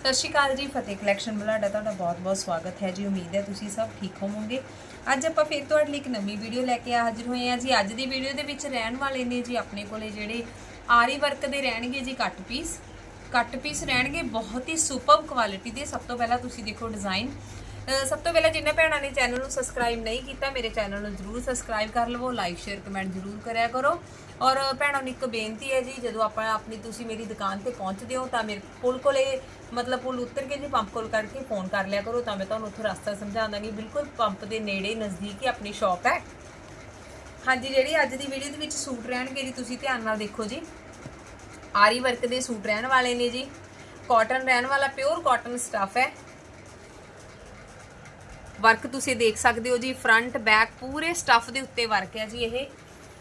ਸਤਿ ਸ਼੍ਰੀ ਅਕਾਲ ਜੀ, ਫਤਿਹ ਕਲੈਕਸ਼ਨ ਬੁਲਾਡਾ ਤੁਹਾਡਾ ਬਹੁਤ-ਬਹੁਤ ਸਵਾਗਤ ਹੈ ਜੀ। ਉਮੀਦ ਹੈ ਤੁਸੀਂ ਸਭ ਠੀਕ ਹੋਵੋਗੇ। ਅੱਜ ਆਪਾਂ ਫਿਰ ਤੁਹਾਡੇ ਲਈ ਇੱਕ ਨਵੀਂ ਵੀਡੀਓ ਲੈ ਕੇ ਹਾਜ਼ਰ ਹੋਏ ਹਾਂ ਜੀ। ਅੱਜ ਦੀ ਵੀਡੀਓ ਦੇ ਵਿੱਚ ਰਹਿਣ ਵਾਲੇ ਨੇ ਜੀ ਆਪਣੇ ਕੋਲੇ ਜਿਹੜੇ ਆਰੀ ਵਰਕ ਦੇ ਰਹਿਣਗੇ ਜੀ ਕੱਟ ਪੀਸ ਕੱਟ ਪੀਸ ਰਹਿਣਗੇ ਬਹੁਤ ਹੀ ਸੁਪਰਬ ਕੁਆਲਿਟੀ ਦੇ। ਸਭ ਤੋਂ ਪਹਿਲਾਂ ਤੁਸੀਂ ਦੇਖੋ ਡਿਜ਼ਾਈਨ ਸਭ ਤੋਂ ਪਹਿਲਾਂ ਜਿਨ੍ਹਾਂ ਭੈਣਾਂ ਨੇ ਚੈਨਲ ਨੂੰ ਸਬਸਕ੍ਰਾਈਬ ਨਹੀਂ ਕੀਤਾ, ਮੇਰੇ ਚੈਨਲ ਨੂੰ ਜਰੂਰ ਸਬਸਕ੍ਰਾਈਬ ਕਰ ਲਵੋ ਲਾਈਕ ਸ਼ੇਅਰ ਕਮੈਂਟ ਜਰੂਰ ਕਰਿਆ ਕਰੋ। ਔਰ ਭੈਣਾਂ ਨੂੰ ਇੱਕ ਬੇਨਤੀ ਹੈ ਜੀ, ਜਦੋਂ ਆਪਾਂ ਆਪਣੀ ਤੁਸੀਂ ਮੇਰੀ ਦੁਕਾਨ ਤੇ ਪਹੁੰਚਦੇ ਹੋ, ਤਾਂ ਮੇਰੇ ਪੁਲ ਕੋਲੇ, ਮਤਲਬ ਪੁਲ ਉਤਰ ਕੇ ਜੀ ਪੰਪ ਕੋਲ ਕਰਕੇ ਫੋਨ ਕਰ ਲਿਆ ਕਰੋ, ਤਾਂ ਮੈਂ ਤੁਹਾਨੂੰ ਉੱਥੇ ਰਸਤਾ ਸਮਝਾ ਦਾਂਗੀ ਬਿਲਕੁਲ ਪੰਪ ਦੇ ਨੇੜੇ ਨਜ਼ਦੀਕ ਹੀ ਆਪਣੀ ਸ਼ਾਪ ਹੈ। ਹਾਂਜੀ, ਜਿਹੜੀ ਅੱਜ ਦੀ ਵੀਡੀਓ ਦੇ ਵਿੱਚ ਸੂਟ ਰਹਿਣਗੇ ਜੀ, ਤੁਸੀਂ ਧਿਆਨ ਨਾਲ ਦੇਖੋ ਜੀ। ਆਰੀ ਵਰਕ ਦੇ ਸੂਟ ਰਹਿਣ ਵਾਲੇ ਨੇ ਜੀ। ਕਾਟਨ ਰਹਿਣ ਵਾਲਾ ਪਿਓਰ ਕਾਟਨ ਸਟਫ ਹੈ। ਵਰਕ ਤੁਸੀਂ ਦੇਖ ਸਕਦੇ ਹੋ ਜੀ ਫਰੰਟ ਬੈਕ ਪੂਰੇ ਸਟੱਫ ਦੇ ਉੱਤੇ ਵਰਕ ਹੈ ਜੀ ਇਹ।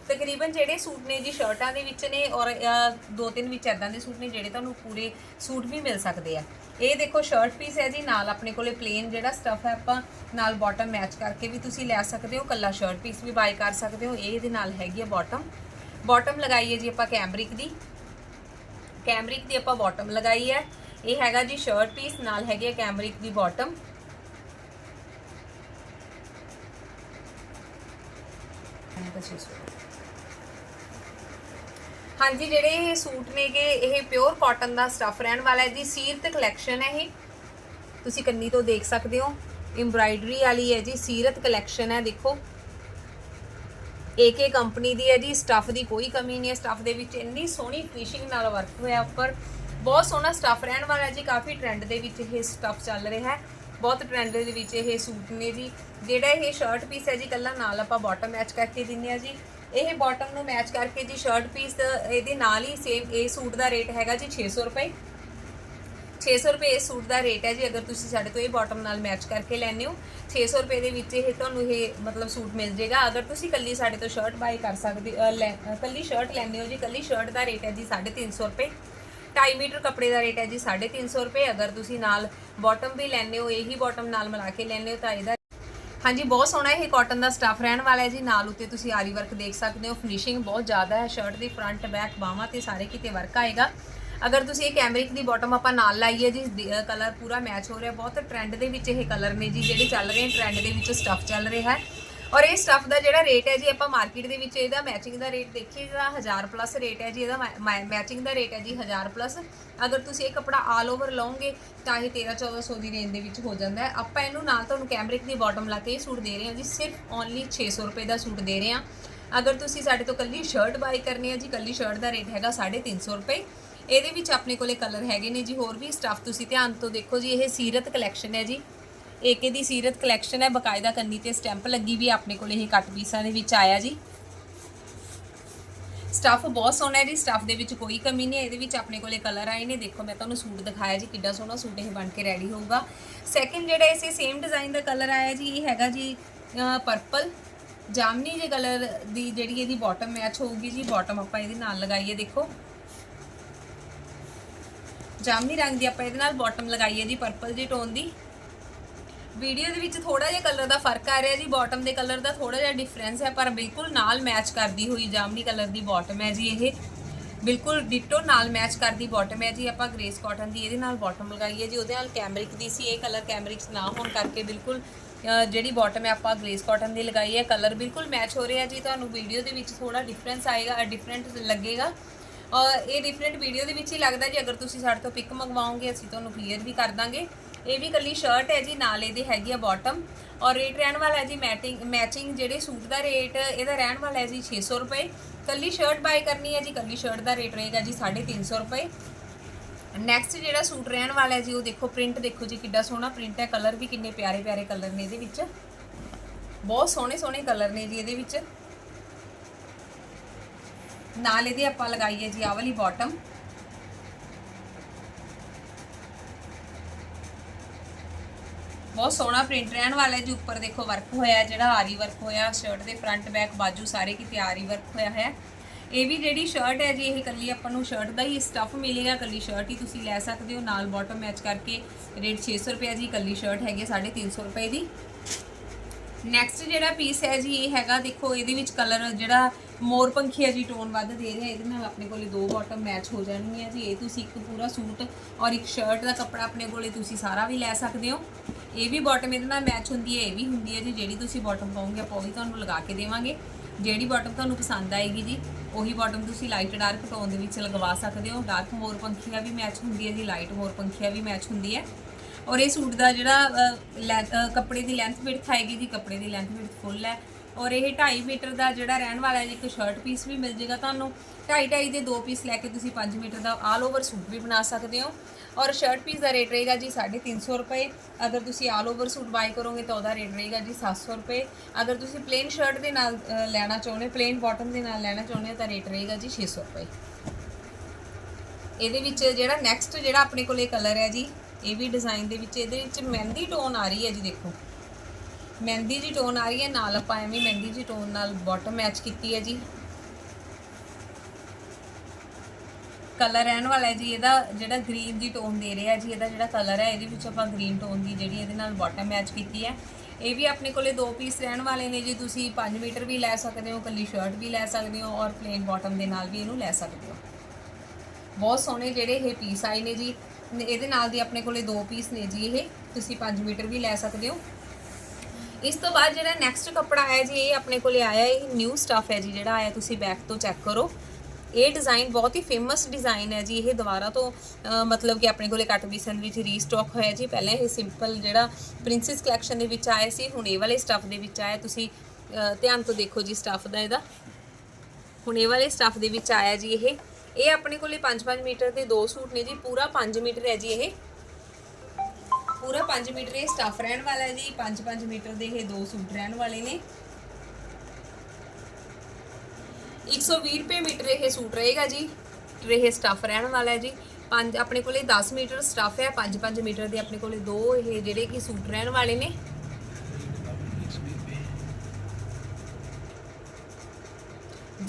ਤਕਰੀਬਨ ਜਿਹੜੇ ਸੂਟ ਨੇ ਜੀ ਸ਼ਰਟਾਂ ਦੇ ਵਿੱਚ ਨੇ ਔਰ ਦੋ ਤਿੰਨ ਵਿੱਚ ਐਦਾਂ ਦੇ ਸੂਟ ਨੇ ਜਿਹੜੇ ਤੁਹਾਨੂੰ ਪੂਰੇ ਸੂਟ ਵੀ ਮਿਲ ਸਕਦੇ ਆ। ਇਹ ਦੇਖੋ ਸ਼ਰਟ ਪੀਸ ਹੈ ਜੀ, ਨਾਲ ਆਪਣੇ ਕੋਲੇ ਪਲੇਨ ਜਿਹੜਾ ਸਟਫ ਹੈ ਆਪਾਂ ਨਾਲ ਬਾਟਮ ਮੈਚ ਕਰਕੇ ਵੀ ਤੁਸੀਂ ਲੈ ਸਕਦੇ ਹੋ, ਕੱਲਾ ਸ਼ਰਟ ਪੀਸ ਵੀ ਬਾਈ ਕਰ ਸਕਦੇ ਹੋ, ਇਹ ਇਹਦੇ ਨਾਲ ਹੈਗੀ ਆ ਬਾਟਮ ਬਾਟਮ ਲਗਾਈ ਹੈ ਜੀ ਆਪਾਂ ਕੈਮਰਿਕ ਦੀ। ਕੈਮਰਿਕ ਦੀ ਆਪਾਂ ਬਾਟਮ ਲਗਾਈ ਹੈ। ਇਹ ਹੈਗਾ ਜੀ ਸ਼ਰਟ ਪੀਸ ਨਾਲ ਹੈਗੀ ਹੈ ਕੈਮਰਿਕ ਦੀ ਬਾਟਮ ਹਾਂਜੀ, ਜਿਹੜੇ ਇਹ ਸੂਟ ਨੇਗੇ, ਇਹ ਪਿਓਰ ਕਾਟਨ ਦਾ ਸਟਫ ਰਹਿਣ ਵਾਲਾ ਹੈ ਜੀ। ਸੀਰਤ ਕਲੈਕਸ਼ਨ ਹੈ ਇਹ। ਤੁਸੀਂ ਕੰਨੀ ਤੋਂ ਦੇਖ ਸਕਦੇ ਹੋ। ਐਮਬ੍ਰਾਇਡਰੀ ਵਾਲੀ ਹੈ ਜੀ, ਸੀਰਤ ਕਲੈਕਸ਼ਨ ਹੈ, ਦੇਖੋ। ਏਕੇ ਕੰਪਨੀ ਦੀ ਹੈ ਜੀ ਸਟਫ ਦੀ ਕੋਈ ਕਮੀ ਨਹੀਂ ਹੈ। ਸਟਫ ਦੇ ਵਿੱਚ ਇੰਨੀ ਸੋਹਣੀ ਫਿਸ਼ਿੰਗ ਨਾਲ ਵਰਕ ਹੋਇਆ ਉੱਪਰ। ਬਹੁਤ ਸੋਹਣਾ ਸਟਫ ਰਹਿਣ ਵਾਲਾ ਜੀ। ਕਾਫੀ ਟ੍ਰੈਂਡ ਦੇ ਵਿੱਚ ਇਹ ਸਟਫ ਚੱਲ ਰਿਹਾ ਹੈ। ਬਹੁਤ ਟ੍ਰੈਂਡ ਦੇ ਵਿੱਚ ਇਹ ਸੂਟ ਨੇ ਜੀ। ਜਿਹੜਾ ਇਹ ਸ਼ਰਟ ਪੀਸ ਹੈ ਜੀ ਕੱਲਾ ਨਾਲ ਆਪਾਂ ਬਾਟਮ ਮੈਚ ਕਰਕੇ ਦਿੰਨੇ ਆ ਜੀ। ਇਹ ਬਾਟਮ ਨੂੰ ਮੈਚ ਕਰਕੇ ਜੀ ਸ਼ਰਟ ਪੀਸ ਇਹਦੇ ਨਾਲ ਹੀ ਸੇਮ ਇਹ ਸੂਟ ਦਾ ਰੇਟ ਹੈਗਾ ਜੀ 600 ਰੁਪਏ। 600 ਰੁਪਏ ਇਸ ਸੂਟ ਦਾ ਰੇਟ ਹੈ ਜੀ ਅਗਰ ਤੁਸੀਂ ਸਾਡੇ ਤੋਂ ਇਹ ਬਾਟਮ ਨਾਲ ਮੈਚ ਕਰਕੇ ਲੈਣੇ ਹੋ। 600 ਰੁਪਏ ਦੇ ਵਿੱਚ ਇਹ ਤੁਹਾਨੂੰ ਇਹ ਮਤਲਬ ਸੂਟ ਮਿਲ ਜਾਏਗਾ। ਅਗਰ ਤੁਸੀਂ ਕੱਲੀ ਸਾਡੇ ਤੋਂ ਸ਼ਰਟ ਬਾਈ ਕਰ ਸਕਦੇ ਲੈ- ਅ, ਕੱਲੀ ਸ਼ਰਟ ਲੈਣੇ ਹੋ ਜੀ ਕੱਲੀ ਸ਼ਰਟ ਦਾ ਰੇਟ ਹੈ ਜੀ 350 ਰੁਪਏ। 2.5 ਮੀਟਰ ਕੱਪੜੇ ਦਾ ਰੇਟ ਹੈ ਜੀ 350 ਰੁਪਏ। ਅਗਰ ਤੁਸੀਂ ਨਾਲ ਬਾਟਮ ਵੀ ਲੈਣੇ ਹੋ, ਇਹੀ ਬਾਟਮ ਨਾਲ ਮਿਲਾ ਕੇ ਲੈਣੇ ਹੋ, ਤਾਂ ਇਹਦਾ ਹਾਂਜੀ, ਬਹੁਤ ਸੋਹਣਾ ਇਹ ਕਾਟਨ ਦਾ ਸਟਫ ਰਹਿਣ ਵਾਲਾ ਹੈ ਜੀ। ਨਾਲ ਉੱਤੇ ਤੁਸੀਂ ਆਰੀ ਵਰਕ ਦੇਖ ਸਕਦੇ ਹੋ। ਫਿਨਿਸ਼ਿੰਗ ਬਹੁਤ ਜ਼ਿਆਦਾ ਹੈ। ਸ਼ਰਟ ਦੀ ਫਰੰਟ ਬੈਕ ਬਾਹਾਂ ਤੇ ਸਾਰੇ ਕਿਤੇ ਵਰਕ ਆਏਗਾ। ਅਗਰ ਤੁਸੀਂ ਇਹ ਕੈਮਰਿਕ ਦੀ ਬਾਟਮ ਆਪਾਂ ਨਾਲ ਲਾਈਏ ਜੀ ਕਲਰ ਪੂਰਾ ਮੈਚ ਹੋ ਰਿਹਾ। ਬਹੁਤ ਟ੍ਰੈਂਡ ਦੇ ਵਿੱਚ ਇਹ ਕਲਰ ਨੇ ਜੀ, ਜਿਹੜੇ ਚੱਲ ਰਹੇ ਟ੍ਰੈਂਡ ਦੇ ਵਿੱਚ ਸਟਫ ਚੱਲ ਰਿਹਾ ਹੈ। ਔਰ ਇਹ ਸਟਫ ਦਾ ਜਿਹੜਾ ਰੇਟ ਹੈ ਜੀ, ਆਪਾਂ ਮਾਰਕੀਟ ਦੇ ਵਿੱਚ ਇਹਦਾ ਮੈਚਿੰਗ ਦਾ ਰੇਟ ਦੇਖੀਏ ਜਿਹੜਾ 1000 ਪਲੱਸ ਰੇਟ ਹੈ ਜੀ, ਇਹਦਾ ਮੈਚਿੰਗ ਦਾ ਰੇਟ ਹੈ ਜੀ 1000 ਪਲੱਸ ਅਗਰ ਤੁਸੀਂ ਇਹ ਕਪੜਾ ਆਲ ਓਵਰ ਲਓਗੇ, ਤਾਂ ਇਹ 13 1400 ਦੀ ਰੇਂਜ ਦੇ ਵਿੱਚ ਹੋ ਜਾਂਦਾ ਹੈ। ਆਪਾਂ ਇਹਨੂੰ ਨਾਲ ਤੁਹਾਨੂੰ ਕੈਮਰਿਕ ਦੀ ਬਾਟਮ ਲਾ ਕੇ ਇਹ ਸੂਟ ਦੇ ਰਹੇ ਹਾਂ ਜੀ, ਸਿਰਫ ਓਨਲੀ 600 ਰੁਪਏ ਦਾ ਸੂਟ ਦੇ ਰਹੇ ਹਾਂ। ਅਗਰ ਤੁਸੀਂ ਸਾਡੇ ਤੋਂ ਕੱਲੀ ਸ਼ਰਟ ਬਾਈ ਕਰਨੀ ਹੈ ਜੀ, ਕੱਲੀ ਸ਼ਰਟ ਦਾ ਰੇਟ ਹੈਗਾ 350 ਰੁਪਏ। ਇਹਦੇ ਵਿੱਚ ਆਪਣੇ ਕੋਲੇ ਕਲਰ ਹੈਗੇ ਨੇ ਜੀ, ਹੋਰ ਵੀ ਸਟਫ ਤੁਸੀਂ ਧਿਆਨ ਤੋਂ ਦੇਖੋ ਜੀ, ਇਹ ਸੀਰਤ ਕਲੈਕਸ਼ਨ ਹੈ ਜੀ। ਏਕੇ ਦੀ ਸੀਰਤ ਕਲੈਕਸ਼ਨ ਹੈ, ਬਕਾਇਦਾ ਕੰਨੀ ਤੇ ਸਟੈਂਪ ਲੱਗੀ ਵੀ ਆਪਣੇ ਕੋਲ ਇਹ ਕੱਟ ਪੀਸਾਂ ਦੇ ਵਿੱਚ ਆਇਆ ਜੀ। ਸਟਫ ਬਹੁਤ ਸੋਹਣਾ ਹੈ ਜੀ ਸਟਫ ਦੇ ਵਿੱਚ ਕੋਈ ਕਮੀ ਨਹੀਂ ਹੈ, ਇਹਦੇ ਵਿੱਚ ਆਪਣੇ ਕੋਲੇ ਕਲਰ ਆਏ ਨੇ। ਦੇਖੋ, ਮੈਂ ਤੁਹਾਨੂੰ ਸੂਟ ਦਿਖਾਇਆ ਜੀ, ਕਿੱਡਾ ਸੋਹਣਾ ਸੂਟ ਇਹ ਬਣ ਕੇ ਰੈਡੀ ਹੋਊਗਾ। ਸੈਕਿੰਡ ਜਿਹੜਾ ਇਸੇ ਸੇਮ ਡਿਜ਼ਾਈਨ ਦਾ ਕਲਰ ਆਇਆ ਜੀ, ਇਹ ਹੈਗਾ ਜੀ ਪਰਪਲ ਜਾਮਨੀ ਜੇ ਕਲਰ ਦੀ ਜਿਹੜੀ ਇਹਦੀ ਬਾਟਮ ਮੈਚ ਹੋਊਗੀ ਜੀ ਬਾਟਮ ਆਪਾਂ ਇਹਦੇ ਨਾਲ ਲਗਾਈਏ, ਦੇਖੋ। ਜਾਮਨੀ ਰੰਗ ਦੀ ਆਪਾਂ ਇਹਦੇ ਨਾਲ ਬਾਟਮ ਲਗਾਈਏ ਜੀ ਪਰਪਲ ਜੀ ਟੋਨ ਦੀ। ਵੀਡੀਓ ਦੇ ਵਿੱਚ ਥੋੜਾ ਜਿਹਾ ਕਲਰ ਦਾ ਫ਼ਰਕ ਆ ਰਿਹਾ ਜੀ ਬਾਟਮ ਦੇ ਕਲਰ ਦਾ ਥੋੜਾ ਜਿਹਾ ਡਿਫਰੈਂਸ ਹੈ, ਪਰ ਬਿਲਕੁਲ ਨਾਲ ਮੈਚ ਕਰਦੀ ਹੋਈ ਜਾਮਨੀ ਕਲਰ ਦੀ ਬਾਟਮ ਹੈ ਜੀ ਇਹ। ਬਿਲਕੁਲ ਡਿਟੋ ਨਾਲ ਮੈਚ ਕਰਦੀ ਬਾਟਮ ਹੈ ਜੀ, ਆਪਾਂ ਗ੍ਰੇਸ ਕਾਟਨ ਦੀ ਇਹਦੇ ਨਾਲ ਬਾਟਮ ਲਗਾਈ ਹੈ ਜੀ, ਉਹਦੇ ਨਾਲ ਕੈਮਰਿਕ ਦੀ ਸੀ, ਇਹ ਕਲਰ ਕੈਮਰਿਕਸ ਨਾ ਹੋਣ ਕਰਕੇ ਬਿਲਕੁਲ ਜਿਹੜੀ ਬਾਟਮ ਹੈ ਆਪਾਂ ਗ੍ਰੇਸ ਕਾਟਨ ਦੀ ਲਗਾਈ ਹੈ ਕਲਰ ਬਿਲਕੁਲ ਮੈਚ ਹੋ ਰਿਹਾ ਜੀ, ਤੁਹਾਨੂੰ ਵੀਡੀਓ ਦੇ ਵਿੱਚ ਥੋੜਾ ਡਿਫਰੈਂਸ ਆਏਗਾ ਡਿਫਰੈਂਟ ਲੱਗੇਗਾ। ਇਹ ਡਿਫਰੈਂਟ ਵੀਡੀਓ ਦੇ ਵਿੱਚ ਹੀ ਲੱਗਦਾ ਜੀ, ਅਗਰ ਤੁਸੀਂ ਸਾਡੇ ਤੋਂ ਪਿਕ ਮੰਗਵਾਓਗੇ, ਅਸੀਂ ਤੁਹਾਨੂੰ ਕਲੀਅਰ ਵੀ ਕਰ ਦਾਂਗੇ। ਇਹ ਵੀ ਕੱਲੀ ਸ਼ਰਟ ਹੈ ਜੀ, ਨਾਲ ਇਹਦੇ ਹੈਗੀ ਆ ਬਾਟਮ ਔਰ ਰੇਟ ਰਹਿਣ ਵਾਲਾ ਹੈ ਜੀ ਮੈਟਿੰਗ ਮੈਚਿੰਗ ਜਿਹੜੇ ਸੂਟ ਦਾ ਰੇਟ ਇਹਦਾ ਰਹਿਣ ਵਾਲਾ ਹੈ ਜੀ 600 ਰੁਪਏ। ਕੱਲੀ ਸ਼ਰਟ ਬਾਈ ਕਰਨੀ ਹੈ ਜੀ, ਕੱਲੀ ਸ਼ਰਟ ਦਾ ਰੇਟ ਰਹੇਗਾ ਜੀ 350 ਰੁਪਏ। ਨੈਕਸਟ ਜਿਹੜਾ ਸੂਟ ਰਹਿਣ ਵਾਲਾ ਹੈ ਜੀ, ਉਹ ਦੇਖੋ ਪ੍ਰਿੰਟ ਦੇਖੋ ਜੀ ਕਿੱਡਾ ਸੋਹਣਾ ਪ੍ਰਿੰਟ ਹੈ ਕਲਰ ਵੀ ਕਿੰਨੇ ਪਿਆਰੇ ਪਿਆਰੇ ਕਲਰ ਨੇ ਇਹਦੇ ਵਿੱਚ। ਬਹੁਤ ਸੋਹਣੇ ਸੋਹਣੇ ਕਲਰ ਨੇ ਜੀ ਇਹਦੇ ਵਿੱਚ। ਨਾਲ ਇਹਦੇ ਆਪਾਂ ਲਗਾਈਏ ਜੀ ਆਹ ਵਾਲੀ ਬਾਟਮ ਬਹੁਤ ਸੋਹਣਾ ਪ੍ਰਿੰਟ ਰਹਿਣ ਵਾਲਾ ਹੈ ਜੀ। ਉੱਪਰ ਦੇਖੋ ਵਰਕ ਹੋਇਆ ਹੈ, ਜਿਹੜਾ ਆਰੀ ਵਰਕ ਹੋਇਆ ਸ਼ਰਟ ਦੇ ਫਰੰਟ ਬੈਕ ਬਾਜੂ ਸਾਰੇ ਕਿਤੇ ਆਰੀ ਵਰਕ ਹੋਇਆ ਹੈ। ਇਹ ਵੀ ਜਿਹੜੀ ਸ਼ਰਟ ਹੈ ਜੀ ਇਹ ਕੱਲੀ ਆਪਾਂ ਨੂੰ ਸ਼ਰਟ ਦਾ ਹੀ ਸਟੱਫ ਮਿਲੇਗਾ। ਕੱਲੀ ਸ਼ਰਟ ਹੀ ਤੁਸੀਂ ਲੈ ਸਕਦੇ ਹੋ। ਨਾਲ ਬਾਟਮ ਮੈਚ ਕਰਕੇ ਰੇਟ 600 ਰੁਪਏ ਜੀ। ਕੱਲੀ ਸ਼ਰਟ ਹੈਗੀ ਹੈ 350 ਰੁਪਏ ਦੀ। ਨੈਕਸਟ ਜਿਹੜਾ ਪੀਸ ਹੈ ਜੀ, ਇਹ ਹੈਗਾ, ਦੇਖੋ, ਇਹਦੇ ਵਿੱਚ ਕਲਰ ਜਿਹੜਾ ਮੋਰ ਪੰਖੀਆ ਜੀ ਟੋਨ ਵੱਧ ਦੇ ਰਿਹਾ, ਇਹਦੇ ਨਾਲ ਆਪਣੇ ਕੋਲੇ ਦੋ ਬਾਟਮ ਮੈਚ ਹੋ ਜਾਣਗੀਆਂ ਜੀ। ਇਹ ਤੁਸੀਂ ਇੱਕ ਪੂਰਾ ਸੂਟ ਔਰ ਇੱਕ ਸ਼ਰਟ ਦਾ ਕੱਪੜਾ ਆਪਣੇ ਕੋਲੇ ਤੁਸੀਂ ਸਾਰਾ ਵੀ ਲੈ ਸਕਦੇ ਹੋ। ਇਹ ਵੀ ਬਾਟਮ ਇਹਦੇ ਨਾਲ ਮੈਚ ਹੁੰਦੀ ਹੈ, ਇਹ ਵੀ ਹੁੰਦੀ ਹੈ ਜੀ, ਜਿਹੜੀ ਤੁਸੀਂ ਬਾਟਮ ਪਾਉਂਗੇ, ਆਪਾਂ ਉਹ ਵੀ ਤੁਹਾਨੂੰ ਲਗਾ ਕੇ ਦੇਵਾਂਗੇ। ਜਿਹੜੀ ਬਾਟਮ ਤੁਹਾਨੂੰ ਪਸੰਦ ਆਏਗੀ ਜੀ, ਉਹੀ ਬਾਟਮ ਤੁਸੀਂ ਲਾਈਟ ਡਾਰਕ ਟੋਨ ਦੇ ਵਿੱਚ ਲਗਵਾ ਸਕਦੇ ਹੋ। ਡਾਰਕ ਮੋਰ ਪੰਖੀਆ ਵੀ ਮੈਚ ਹੁੰਦੀ ਹੈ ਜੀ ਲਾਈਟ ਮੋਰ ਪੰਖੀਆ ਵੀ ਮੈਚ ਹੁੰਦੀ ਹੈ। ਔਰ ਇਹ ਸੂਟ ਦਾ ਜਿਹੜਾ ਅ, ਲੈ- ਕੱਪੜੇ ਦੀ ਲੈਂਥ ਵਿਡਥ ਆਏਗੀ ਜੀ ਕੱਪੜੇ ਦੀ ਲੈਂਥ ਵਿਡਥ ਫੁੱਲ ਹੈ। ਔਰ ਇਹ 2.5 ਮੀਟਰ ਦਾ ਜਿਹੜਾ ਰਹਿਣ ਵਾਲਾ ਹੈ ਜੀ, ਇੱਕ ਸ਼ਰਟ ਪੀਸ ਵੀ ਮਿਲ ਜੇਗਾ ਤੁਹਾਨੂੰ। 2.5 2.5 ਦੇ ਦੋ ਪੀਸ ਲੈ ਕੇ ਤੁਸੀਂ 5 ਮੀਟਰ ਦਾ ਆਲ ਓਵਰ ਸੂਟ ਵੀ ਬਣਾ ਸਕਦੇ ਹੋ। ਔਰ ਸ਼ਰਟ ਪੀਸ ਦਾ ਰੇਟ ਰਹੇਗਾ ਜੀ 350 ਰੁਪਏ। ਅਗਰ ਤੁਸੀਂ ਆਲ ਓਵਰ ਸੂਟ ਬਾਈ ਕਰੋਗੇ ਤਾਂ ਉਹਦਾ ਰੇਟ ਰਹੇਗਾ ਜੀ 700 ਰੁਪਏ। ਅਗਰ ਤੁਸੀਂ ਪਲੇਨ ਸ਼ਰਟ ਦੇ ਨਾਲ ਅ, ਲੈਣਾ ਚਾਹੁੰਦੇ ਪਲੇਨ ਬਾਟਮ ਦੇ ਨਾਲ ਲੈਣਾ ਚਾਹੁੰਦੇ ਹੋ ਤਾਂ ਰੇਟ ਰਹੇਗਾ ਜੀ 600 ਰੁਪਏ। ਇਹਦੇ ਵਿੱਚ ਜਿਹੜਾ ਨੈਕਸਟ ਜਿਹੜਾ ਆਪਣੇ ਕੋਲੇ ਕਲਰ ਹੈ ਜੀ ਇਹ ਵੀ ਡਿਜ਼ਾਈਨ ਦੇ ਵਿੱਚ, ਇਹਦੇ ਵਿੱਚ ਮਹਿੰਦੀ ਟੋਨ ਆ ਰਹੀ ਹੈ ਜੀ ਦੇਖੋ। ਮਹਿੰਦੀ ਜੀ ਟੋਨ ਆ ਰਹੀ ਹੈ, ਨਾਲ ਆਪਾਂ ਐਵੇਂ ਮਹਿੰਦੀ ਜੀ ਟੋਨ ਨਾਲ ਬਾਟਮ ਮੈਚ ਕੀਤੀ ਹੈ ਜੀ। ਕਲਰ ਰਹਿਣ ਵਾਲਾ ਹੈ ਜੀ, ਇਹਦਾ ਜਿਹੜਾ ਗ੍ਰੀਨ ਦੀ ਟੋਨ ਦੇ ਰਿਹਾ ਜੀ, ਇਹਦਾ ਜਿਹੜਾ ਕਲਰ ਹੈ, ਇਹਦੇ ਵਿੱਚ ਆਪਾਂ ਗ੍ਰੀਨ ਟੋਨ ਦੀ ਜਿਹੜੀ ਇਹਦੇ ਨਾਲ ਬਾਟਮ ਮੈਚ ਕੀਤੀ ਹੈ। ਇਹ ਵੀ ਆਪਣੇ ਕੋਲੇ ਦੋ ਪੀਸ ਰਹਿਣ ਵਾਲੇ ਨੇ ਜੀ, ਤੁਸੀਂ 5 ਮੀਟਰ ਵੀ ਲੈ ਸਕਦੇ ਹੋ ਕੱਲੀ ਸ਼ਰਟ ਵੀ ਲੈ ਸਕਦੇ ਹੋ ਔਰ ਪਲੇਨ ਬਾਟਮ ਦੇ ਨਾਲ ਵੀ ਇਹਨੂੰ ਲੈ ਸਕਦੇ ਹੋ। ਬਹੁਤ ਸੋਹਣੇ ਜਿਹੜੇ ਇਹ ਪੀਸ ਆਏ ਨੇ ਜੀ ਇਹਦੇ ਨਾਲ ਦੀ ਆਪਣੇ ਕੋਲੇ ਦੋ ਪੀਸ ਨੇ ਜੀ ਇਹ। ਤੁਸੀਂ 5 ਮੀਟਰ ਵੀ ਲੈ ਸਕਦੇ ਹੋ। ਇਸ ਤੋਂ ਬਾਅਦ ਜਿਹੜਾ ਨੈਕਸਟ ਕੱਪੜਾ ਆਇਆ ਜੀ, ਇਹ ਆਪਣੇ ਕੋਲੇ ਆਇਆ, ਇਹ ਨਿਊ ਸਟਫ ਹੈ ਜੀ, ਜਿਹੜਾ ਆਇਆ ਤੁਸੀਂ ਬੈਕ ਤੋਂ ਚੈੱਕ ਕਰੋ। ਇਹ ਡਿਜ਼ਾਈਨ ਬਹੁਤ ਹੀ ਫੇਮਸ ਡਿਜ਼ਾਈਨ ਹੈ ਜੀ, ਇਹ ਦੁਬਾਰਾ ਤੋਂ ਮਤਲਬ ਕਿ ਆਪਣੇ ਕੋਲੇ ਕੱਟ ਪੀਸਨ ਵਿੱਚ ਰੀਸਟਾਕ ਹੋਇਆ ਜੀ। ਪਹਿਲਾਂ ਇਹ ਸਿੰਪਲ ਜਿਹੜਾ ਪ੍ਰਿੰਸੈਸ ਕਲੈਕਸ਼ਨ ਦੇ ਵਿੱਚ ਆਇਆ ਸੀ, ਹੁਣ ਇਹ ਵਾਲੇ ਸਟਫ ਦੇ ਵਿੱਚ ਆਇਆ। ਤੁਸੀਂ ਧਿਆਨ ਤੋਂ ਦੇਖੋ ਜੀ ਸਟਫ ਦਾ ਇਹਦਾ। ਹੁਣ ਇਹ ਵਾਲੇ ਸਟਫ ਦੇ ਵਿੱਚ ਆਇਆ ਜੀ ਇਹ। ਇਹ ਆਪਣੇ ਕੋਲੇ 5-5 ਮੀਟਰ ਦੇ ਦੋ ਸੂਟ ਨੇ ਜੀ, ਪੂਰਾ 5 ਮੀਟਰ ਹੈ ਜੀ ਇਹ। ਪੂਰਾ 5 ਮੀਟਰ ਇਹ ਸਟਫ ਰਹਿਣ ਵਾਲਾ ਹੈ ਜੀ 5-5 ਮੀਟਰ ਦੇ ਇਹ ਦੋ ਸੂਟ ਰਹਿਣ ਵਾਲੇ ਨੇ। 120 ਰੁਪਏ ਮੀਟਰ ਇਹ ਸੂਟ ਰਹੇਗਾ ਜੀ ਇਹ ਸਟਫ ਰਹਿਣ ਵਾਲਾ ਹੈ ਜੀ। ਪੰਜ, ਆਪਣੇ ਕੋਲੇ 10 ਮੀਟਰ ਸਟਫ ਹੈ 5-5 ਮੀਟਰ ਦੇ ਆਪਣੇ ਕੋਲੇ ਦੋ ਇਹ ਜਿਹੜੇ ਕਿ ਸੂਟ ਰਹਿਣ ਵਾਲੇ ਨੇ।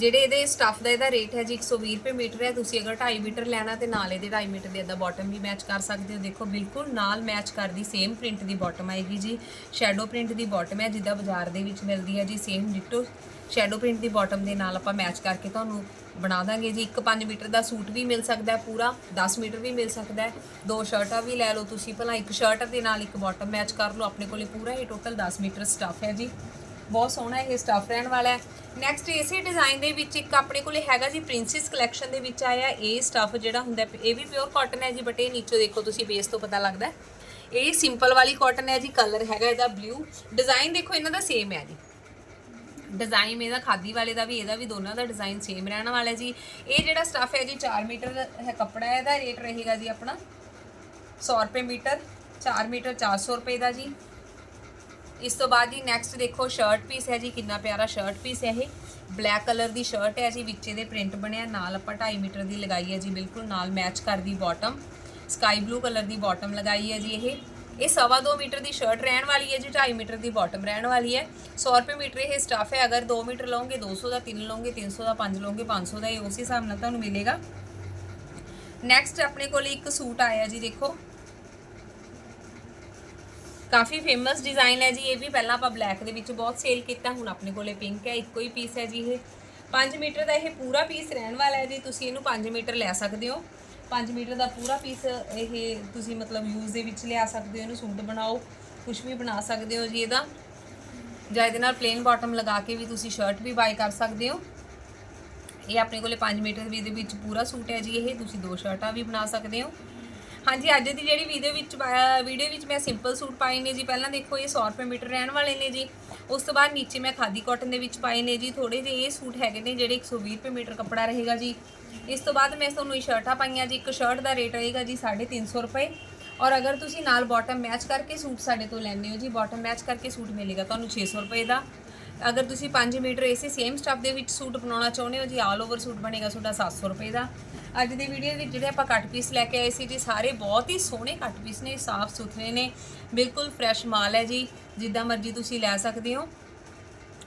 ਜਿਹੜੇ ਇਹਦੇ ਸਟਫ ਦਾ ਇਹਦਾ ਰੇਟ ਹੈ ਜੀ 120 ਰੁਪਏ ਮੀਟਰ ਹੈ, ਤੁਸੀਂ ਅਗਰ 2.5 ਮੀਟਰ ਲੈਣਾ ਤੇ ਨਾਲ ਇਹਦੇ 2.5 ਮੀਟਰ ਦੇ ਇਹਦਾ ਬਾਟਮ ਵੀ ਮੈਚ ਕਰ ਸਕਦੇ ਹੋ। ਦੇਖੋ, ਬਿਲਕੁਲ ਨਾਲ ਮੈਚ ਕਰਦੀ ਸੇਮ ਪ੍ਰਿੰਟ ਦੀ ਬਾਟਮ ਆਏਗੀ ਜੀ। ਸ਼ੈਡੋ ਪ੍ਰਿੰਟ ਦੀ ਬਾਟਮ ਹੈ, ਜਿੱਦਾਂ ਬਾਜ਼ਾਰ ਦੇ ਵਿੱਚ ਮਿਲਦੀ ਹੈ ਜੀ ਸੇਮ ਡਿਟੋ ਸ਼ੈਡੋ ਪ੍ਰਿੰਟ ਦੀ ਬਾਟਮ ਦੇ ਨਾਲ ਆਪਾਂ ਮੈਚ ਕਰਕੇ ਤੁਹਾਨੂੰ ਬਣਾ ਦਾਂਗੇ ਜੀ। ਇੱਕ 5 ਮੀਟਰ ਦਾ ਸੂਟ ਵੀ ਮਿਲ ਸਕਦਾ ਹੈ ਪੂਰਾ 10 ਮੀਟਰ ਵੀ ਮਿਲ ਸਕਦਾ ਹੈ। ਦੋ ਸ਼ਰਟਾਂ ਵੀ ਲੈ ਲਓ ਤੁਸੀਂ, ਭਲਾ ਇੱਕ ਸ਼ਰਟ ਦੇ ਨਾਲ ਇੱਕ ਬਾਟਮ ਮੈਚ ਕਰ ਲਓ। ਆਪਣੇ ਕੋਲੇ ਪੂਰਾ ਇਹ ਟੋਟਲ 10 ਮੀਟਰ ਸਟਫ ਹੈ ਜੀ। ਬਹੁਤ ਸੋਹਣਾ ਇਹ ਸਟਫ ਰਹਿਣ ਵਾਲਾ ਹੈ। ਨੈਕਸਟ ਇਸੇ ਡਿਜ਼ਾਈਨ ਦੇ ਵਿੱਚ ਇੱਕ ਆਪਣੇ ਕੋਲੇ ਹੈਗਾ ਜੀ ਪ੍ਰਿੰਸੈਸ ਕਲੈਕਸ਼ਨ ਦੇ ਵਿੱਚ ਆਇਆ ਇਹ ਸਟਫ ਜਿਹੜਾ ਹੁੰਦਾ ਇਹ ਵੀ ਪਿਓਰ ਕਾਟਨ ਹੈ ਜੀ ਬਟ ਇਹ ਨੀਚੇ ਦੇਖੋ ਤੁਸੀਂ ਬੇਸ ਤੋਂ ਪਤਾ ਲੱਗਦਾ ਇਹ ਸਿੰਪਲ ਵਾਲੀ ਕਾਟਨ ਹੈ ਜੀ ਕਲਰ ਹੈਗਾ ਇਹਦਾ ਬਲੂ ਡਿਜ਼ਾਈਨ ਦੇਖੋ ਇਹਨਾਂ ਦਾ ਸੇਮ ਹੈ ਜੀ। ਡਿਜ਼ਾਈਨ ਇਹਦਾ ਖਾਦੀ ਵਾਲੇ ਦਾ ਵੀ, ਇਹਦਾ ਵੀ ਦੋਨਾਂ ਦਾ ਡਿਜ਼ਾਈਨ ਸੇਮ ਰਹਿਣ ਵਾਲਾ ਜੀ। ਇਹ ਜਿਹੜਾ ਸਟਫ ਹੈ ਜੀ 4 ਮੀਟਰ ਹੈ ਕੱਪੜਾ ਹੈ ਇਹਦਾ ਰੇਟ ਰਹੇਗਾ ਜੀ ਆਪਣਾ 100 ਰੁਪਏ ਮੀਟਰ। 4 ਮੀਟਰ 400 ਰੁਪਏ ਦਾ ਜੀ। ਇਸ ਤੋਂ ਬਾਅਦ ਜੀ ਨੈਕਸਟ ਦੇਖੋ ਸ਼ਰਟ ਪੀਸ ਹੈ ਜੀ, ਕਿੰਨਾ ਪਿਆਰਾ ਸ਼ਰਟ ਪੀਸ ਹੈ ਇਹ। ਬਲੈਕ ਕਲਰ ਦੀ ਸ਼ਰਟ ਹੈ ਜੀ, ਵਿੱਚ ਇਹਦੇ ਪ੍ਰਿੰਟ ਬਣਿਆ, ਨਾਲ ਆਪਾਂ 2.5 ਮੀਟਰ ਦੀ ਲਗਾਈ ਹੈ ਜੀ, ਬਿਲਕੁਲ ਨਾਲ ਮੈਚ ਕਰਦੀ ਬਾਟਮ ਸਕਾਈ ਬਲੂ ਕਲਰ ਦੀ ਬਾਟਮ ਲਗਾਈ ਹੈ ਜੀ ਇਹ। ਇਹ ਸਵਾ ਦੋ ਮੀਟਰ ਦੀ ਸ਼ਰਟ ਰਹਿਣ ਵਾਲੀ ਹੈ ਜੀ 2.5 ਮੀਟਰ ਦੀ ਬਾਟਮ ਰਹਿਣ ਵਾਲੀ ਹੈ। 100 ਰੁਪਏ ਮੀਟਰ ਇਹ ਸਟਫ ਹੈ, ਅਗਰ 2 ਮੀਟਰ ਲਓਗੇ 200 ਦਾ 3 ਲਓਗੇ 300 ਦਾ 5 ਲਓਗੇ 500 ਦਾ, ਇਹ ਉਸੇ ਹਿਸਾਬ ਨਾਲ ਤੁਹਾਨੂੰ ਮਿਲੇਗਾ। ਨੈਕਸਟ ਆਪਣੇ ਕੋਲ ਇੱਕ ਸੂਟ ਆਇਆ ਜੀ, ਦੇਖੋ। ਕਾਫੀ ਫੇਮਸ ਡਿਜ਼ਾਈਨ ਹੈ ਜੀ, ਇਹ ਵੀ ਪਹਿਲਾਂ ਆਪਾਂ ਬਲੈਕ ਦੇ ਵਿੱਚ ਬਹੁਤ ਸੇਲ ਕੀਤਾ, ਹੁਣ ਆਪਣੇ ਕੋਲੇ ਪਿੰਕ ਹੈ, ਇੱਕੋ ਹੀ ਪੀਸ ਹੈ ਜੀ ਇਹ। 5 ਮੀਟਰ ਦਾ ਇਹ ਪੂਰਾ ਪੀਸ ਰਹਿਣ ਵਾਲਾ ਹੈ ਜੀ, ਤੁਸੀਂ ਇਹਨੂੰ 5 ਮੀਟਰ ਲੈ ਸਕਦੇ ਹੋ। 5 ਮੀਟਰ ਦਾ ਪੂਰਾ ਪੀਸ ਇਹ ਤੁਸੀਂ ਮਤਲਬ ਯੂਜ਼ ਦੇ ਵਿੱਚ ਲਿਆ ਸਕਦੇ ਹੋ, ਇਹਨੂੰ ਸੂਟ ਬਣਾਓ ਕੁਝ ਵੀ ਬਣਾ ਸਕਦੇ ਹੋ ਜੀ ਇਹਦਾ। ਜਾਂ ਇਹਦੇ ਨਾਲ ਪਲੇਨ ਬਾਟਮ ਲਗਾ ਕੇ ਵੀ ਤੁਸੀਂ ਸ਼ਰਟ ਵੀ ਬਾਈ ਕਰ ਸਕਦੇ ਹੋ। ਇਹ ਆਪਣੇ ਕੋਲੇ 5 ਮੀਟਰ ਵੀ ਦੇ ਵਿੱਚ ਪੂਰਾ ਸੂਟ ਹੈ ਜੀ ਇਹ, ਤੁਸੀਂ ਦੋ ਸ਼ਰਟਾਂ ਵੀ ਬਣਾ ਸਕਦੇ ਹੋ। ਹਾਂਜੀ, ਅੱਜ ਦੀ ਜਿਹੜੀ ਵੀਡੀਓ ਵਿੱਚ ਵੀਡੀਓ ਵਿੱਚ ਮੈਂ ਸਿੰਪਲ ਸੂਟ ਪਾਏ ਨੇ ਜੀ। ਪਹਿਲਾਂ ਦੇਖੋ, ਇਹ 100 ਰੁਪਏ ਮੀਟਰ ਰਹਿਣ ਵਾਲੇ ਨੇ ਜੀ। ਉਸ ਤੋਂ ਬਾਅਦ ਨੀਚੇ ਮੈਂ ਖਾਦੀ ਕਾਟਨ ਦੇ ਵਿੱਚ ਪਾਏ ਨੇ ਜੀ। ਥੋੜੇ ਜਿਹੇ ਇਹ ਸੂਟ ਹੈਗੇ ਨੇ, ਜਿਹੜੇ 120 ਰੁਪਏ ਮੀਟਰ ਕੱਪੜਾ ਰਹੇਗਾ ਜੀ। ਇਸ ਤੋਂ ਬਾਅਦ ਮੈਂ ਤੁਹਾਨੂੰ ਇਹ ਸ਼ਰਟਾਂ ਪਾਈਆਂ ਜੀ। ਇੱਕ ਸ਼ਰਟ ਦਾ ਰੇਟ ਰਹੇਗਾ ਜੀ 350 ਰੁਪਏ। ਔਰ ਅਗਰ ਤੁਸੀਂ ਨਾਲ ਬਾਟਮ ਮੈਚ ਕਰਕੇ ਸੂਟ ਸਾਡੇ ਤੋਂ ਲੈਂਦੇ ਹੋ ਜੀ ਬਾਟਮ ਮੈਚ ਕਰਕੇ ਸੂਟ ਮਿਲੇਗਾ ਤੁਹਾਨੂੰ 600 ਰੁਪਏ ਦਾ। ਅਗਰ ਤੁਸੀਂ 5 ਮੀਟਰ ਇਸੇ ਸੇਮ ਸਟਫ ਦੇ ਵਿੱਚ ਸੂਟ ਬਣਾਉਣਾ ਚਾਹੁੰਦੇ ਹੋ ਜੀ ਆਲ ਓਵਰ ਸੂਟ ਬਣੇਗਾ ਤੁਹਾਡਾ 700 ਰੁਪਏ ਦਾ। ਅੱਜ ਦੀ ਵੀਡੀਓ ਵਿੱਚ ਜਿਹੜੇ ਆਪਾਂ ਕੱਟ ਪੀਸ ਲੈ ਕੇ ਆਏ ਸੀ ਜੀ, ਸਾਰੇ ਬਹੁਤ ਹੀ ਸੋਹਣੇ ਕੱਟ ਪੀਸ ਨੇ, ਸਾਫ਼ ਸੁਥਰੇ ਨੇ, ਬਿਲਕੁਲ ਫਰੈਸ਼ ਮਾਲ ਹੈ ਜੀ, ਜਿੱਦਾਂ ਮਰਜ਼ੀ ਤੁਸੀਂ ਲੈ ਸਕਦੇ ਹੋ।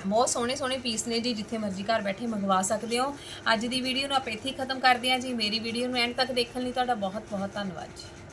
ਬਹੁਤ ਸੋਹਣੇ ਸੋਹਣੇ ਪੀਸ ਨੇ ਜੀ, ਜਿੱਥੇ ਮਰਜ਼ੀ ਘਰ ਬੈਠੇ ਮੰਗਵਾ ਸਕਦੇ ਹੋ। ਅੱਜ ਦੀ ਵੀਡੀਓ ਨੂੰ ਆਪਾਂ ਇੱਥੇ ਹੀ ਖਤਮ ਕਰਦੇ ਹਾਂ ਜੀ। ਮੇਰੀ ਵੀਡੀਓ ਨੂੰ ਐਂਡ ਤੱਕ ਦੇਖਣ ਲਈ ਤੁਹਾਡਾ ਬਹੁਤ ਬਹੁਤ ਧੰਨਵਾਦ ਜੀ।